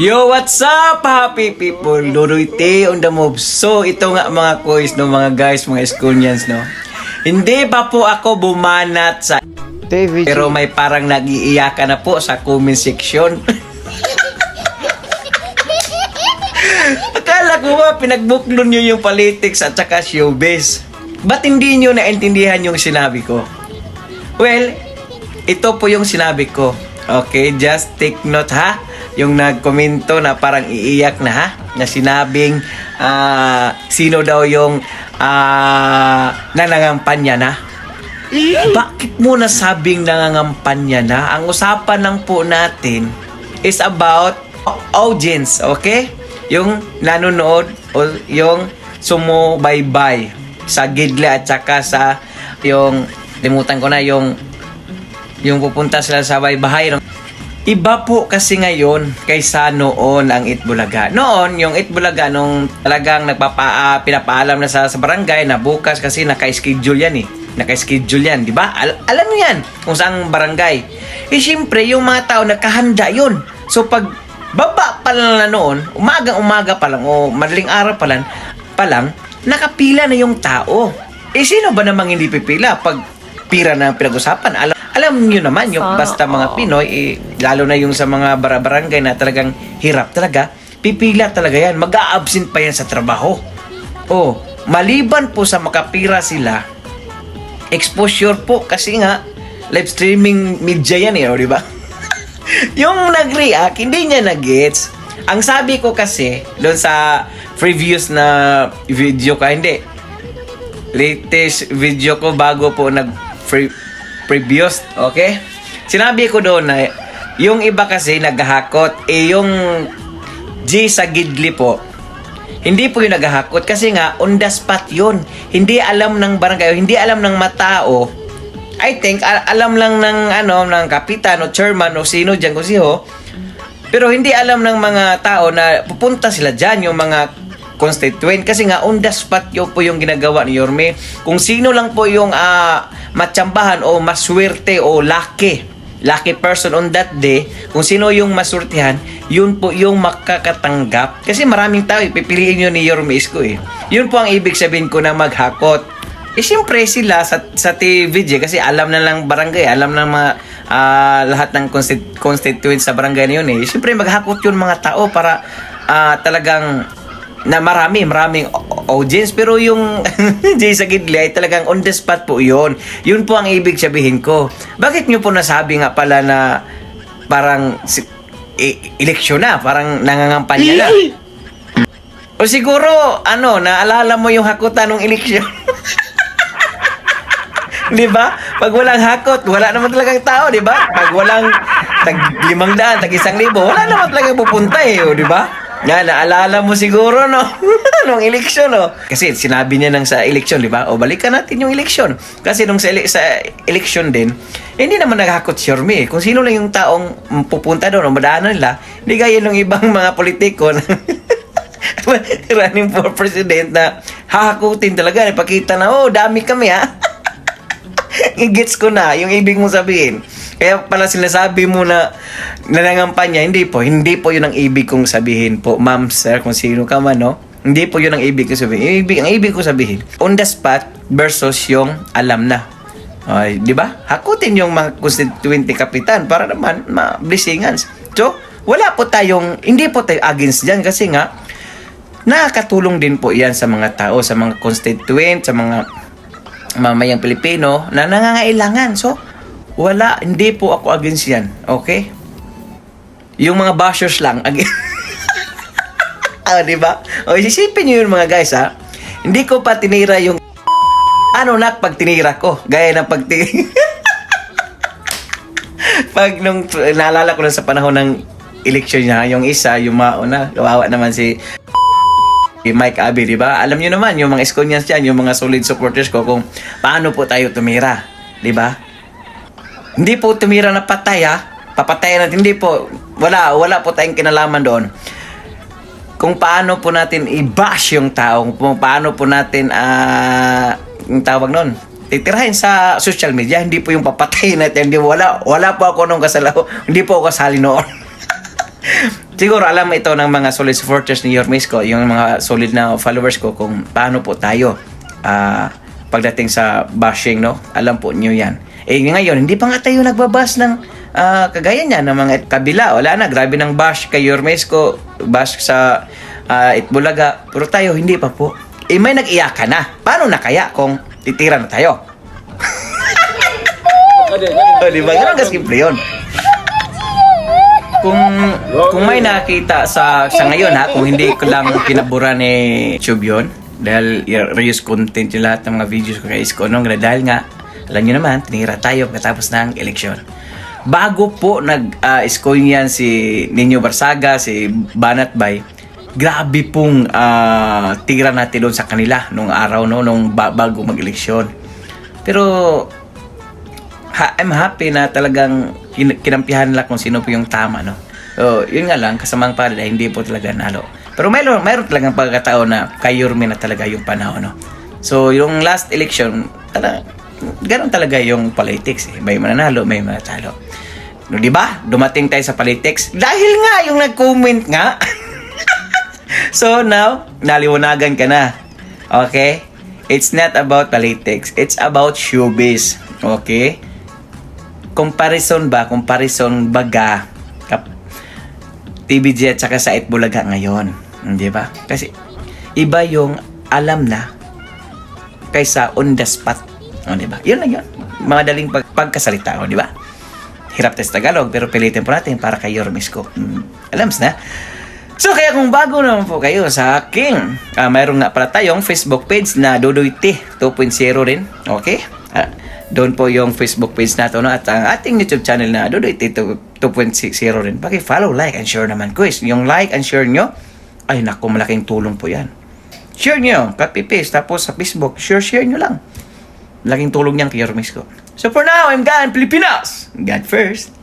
Yo, what's up, happy people? Luruyte on the move. So, ito nga mga kois, no, mga guys, mga Esconians, no. Hindi pa po ako bumanat sa David, pero may parang nag-iiyakan na po sa comment section. Akala ko ba pinagbuklon nyo yung politics at saka showbiz. Ba't hindi nyo naintindihan yung sinabi ko? Well, ito po yung sinabi ko. Okay, just take note ha. Yung nagkomento na parang iiyak na ha. Na sinabing ah, sino daw yung uh, nanangampanya na. Bakit mo nasabing nangangampanya na? Ang usapan lang po natin is about audience, okay? Yung nanonood o yung sumubaybay sa gidle at saka sa yung limutan ko na yung yung pupunta sila sa baybahay. Iba po kasi ngayon kaysa noon ang Itbulaga. Noon, yung Itbulaga, nung talagang nagpapa, ah, pinapaalam na sa, sa barangay na bukas kasi naka-schedule yan eh. Naka-schedule yan, di ba? Al- alam mo yan kung saan barangay. Eh, syempre, yung mga tao nakahanda yun. So, pag baba pa lang na noon, umagang-umaga pa lang, o madaling araw pa lang, pa lang, nakapila na yung tao. Eh, sino ba namang hindi pipila pag pira na pinag-usapan? Alam, alam niyo naman, yung basta mga Pinoy, eh, lalo na yung sa mga bara-barangay na talagang hirap talaga, pipila talaga yan. Mag-a-absent pa yan sa trabaho. Oh, maliban po sa makapira sila, exposure po kasi nga live streaming media yan eh, oh, di ba? yung nag-react, hindi niya na-gets. Ang sabi ko kasi, doon sa previous na video ka, hindi. Latest video ko bago po nag pre- previous, okay? Sinabi ko doon na yung iba kasi naghahakot, eh yung G sa Gidli po, hindi po yung naghahakot kasi nga on the spot yun. Hindi alam ng barangay, hindi alam ng matao. I think al- alam lang ng ano ng kapitan o chairman o sino diyan kung siho. Pero hindi alam ng mga tao na pupunta sila diyan yung mga constituent kasi nga on the spot yun po yung ginagawa ni Yorme. Kung sino lang po yung ah, matsambahan o maswerte o lucky lucky person on that day, kung sino yung masurtihan, yun po yung makakatanggap. Kasi maraming tao, ipipiliin yun ni Yorme Isko eh. Yun po ang ibig sabihin ko na maghakot. Eh, siyempre sila sa, sa TVJ, kasi alam na lang barangay, alam na mga ah, lahat ng constit- constituents sa barangay na yun eh. Siyempre, maghakot yun mga tao para ah, talagang na marami, maraming au- audience. Pero yung Jay sa Gidli ay talagang on the spot po yun. Yun po ang ibig sabihin ko. Bakit nyo po nasabi nga pala na parang si- i- eleksyon na, parang nangangampanya na? O siguro, ano, naalala mo yung hakutan ng eleksyon? di ba? Pag walang hakot, wala naman talagang tao, di ba? Pag walang tag limang daan, tag isang libo, wala naman talagang pupunta eh, di ba? Nga, naalala mo siguro, no? nung eleksyon, no? Kasi sinabi niya nang sa eleksyon, di ba? O, balikan natin yung eleksyon. Kasi nung sa, ele- sa eleksyon din, eh, hindi naman naghakot si Yorme. eh. Kung sino lang yung taong pupunta doon o madaanan nila, hindi gaya ng ibang mga politiko na running for president na hahakutin talaga. Ipakita na, oh, dami kami, ha? I-gets ko na yung ibig mong sabihin. Kaya pala sinasabi mo na nanangampanya, hindi po. Hindi po yun ang ibig kong sabihin po, ma'am, sir, kung sino ka man, no? Hindi po yun ang ibig ko sabihin. Ibig, ang ibig ko sabihin, on the spot versus yung alam na. Ay, di ba? Hakutin yung mga constituent kapitan para naman ma-blessingan. So, wala po tayong, hindi po tayo against dyan kasi nga, nakakatulong din po yan sa mga tao, sa mga constituent, sa mga mamayang Pilipino na nangangailangan. So, wala, hindi po ako against yan. Okay? Yung mga bashers lang, ah, di ba? O, isipin nyo yun mga guys, ha? Hindi ko pa tinira yung ano na pag tinira ko. Gaya ng pag pag nung naalala ko na sa panahon ng eleksyon niya, yung isa, yung mauna, kawawa naman si Mike Abe, di ba? Alam niyo naman, yung mga Esconians dyan, yung mga solid supporters ko, kung paano po tayo tumira, di ba? Hindi po tumira na patay, ha? Papatayan natin, hindi po. Wala, wala po tayong kinalaman doon. Kung paano po natin i-bash yung tao, kung paano po natin, ah, yung tawag noon, titirahin sa social media, hindi po yung papatayin natin, hindi wala, wala po ako nung kasalaw, hindi po ako kasali noon. siguro alam ito ng mga solid supporters ni Yormes ko, yung mga solid na followers ko kung paano po tayo ah, pagdating sa bashing, no? Alam po niyo yan. Eh ngayon, hindi pa nga tayo nagbabas ng ah, kagaya niya ng mga kabila. Wala na, grabe ng bash kay Yormes ko, bash sa ah, Itbulaga. Pero tayo, hindi pa po. Eh may nag-iyakan na. Paano na kaya kung titira na tayo? o, di ba? Ganun kasimple yun. Kung kung may nakita sa sa ngayon ha, kung hindi ko lang pinabura ni Tube yun, dahil reuse content yung lahat ng mga videos ko kay Isko nung dahil nga, alam nyo naman, tinira tayo pagkatapos ng eleksyon. Bago po nag uh, yan si Nino Barsaga, si Banat Bay, grabe pong ah, tira natin doon sa kanila nung araw no, nung ba- bago mag-eleksyon. Pero ha, I'm happy na talagang kin- kinampihan nila kung sino po yung tama, no? So, yun nga lang, kasamang pala na hindi po talaga nalo. Pero mayroon, mayroon talagang pagkataon na kay Yorme na talaga yung panahon, no? So, yung last election, talaga, ganun talaga yung politics. Eh. May mananalo, may manatalo. No, di ba? Dumating tayo sa politics. Dahil nga, yung nag-comment nga. so, now, naliwanagan ka na. Okay? It's not about politics. It's about showbiz. Okay? comparison ba, comparison baga kap TVG at saka sa Itbulaga ngayon. Di ba? Kasi iba yung alam na kaysa on the spot. O, di ba? Yun lang yun. Madaling pag pagkasalita, o, di ba? Hirap tayo sa Tagalog, pero pilitin po natin para kay Yormis ko. Mm, alams na. So, kaya kung bago naman po kayo sa aking, ah, mayroong nga pala tayong Facebook page na Dodoy T 2.0 rin. Okay? Ah, doon po yung Facebook page nato no? at ang ating YouTube channel na Dodoy T 2.0 rin. Paki-follow, like, and share naman quiz. Yung like and share nyo, ay naku, malaking tulong po yan. Share nyo, copy-paste, tapos sa Facebook, share-share nyo lang. Malaking tulong yan kay Yormis ko. So for now, I'm God, Pilipinas! God first.